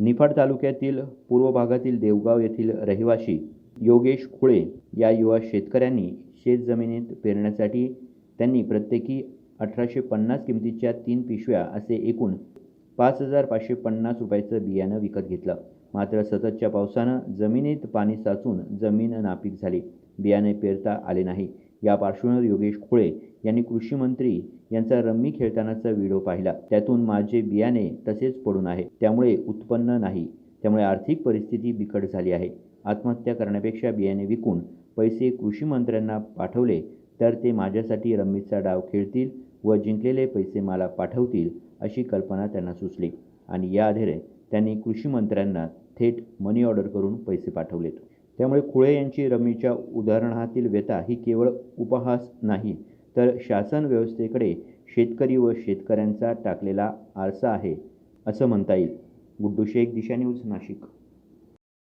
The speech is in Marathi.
निफाड तालुक्यातील पूर्व भागातील देवगाव येथील रहिवासी योगेश खुळे या युवा शेतकऱ्यांनी शेतजमिनीत पेरण्यासाठी त्यांनी प्रत्येकी अठराशे पन्नास किमतीच्या तीन पिशव्या असे एकूण पाच हजार पाचशे पन्नास रुपयाचं बियाणं विकत घेतलं. मात्र सततच्या पावसानं जमिनीत पाणी साचून जमीन नापीक झाली. बियाणे पेरता आले नाही. या पार्श्वभूमीवर योगेश खुळे यांनी कृषी मंत्री यांचा रम्मी खेळतानाचा व्हिडिओ पाहिला. त्यातून माझे बियाणे तसेच पडून आहे. त्यामुळे उत्पन्न नाही. त्यामुळे आर्थिक परिस्थिती बिकट झाली आहे. आत्महत्या करण्यापेक्षा बियाणे विकून पैसे कृषी मंत्र्यांना पाठवले तर ते माझ्यासाठी रम्मीचा डाव खेळतील व जिंकलेले पैसे मला पाठवतील अशी कल्पना त्यांना सुचली. आणि या आधारे त्यांनी कृषी मंत्र्यांना थेट मनी ऑर्डर करून पैसे पाठवलेत. त्यामुळे खुळे यांची रम्मीच्या उदाहरणातील व्यथा ही केवळ उपहास नाही तर शासन व्यवस्थेकडे शेतकरी व शेतकऱ्यांचा टाकलेला आरसा आहे असं म्हणता येईल. गुड्डू शेख दिशा न्यूज नाशिक.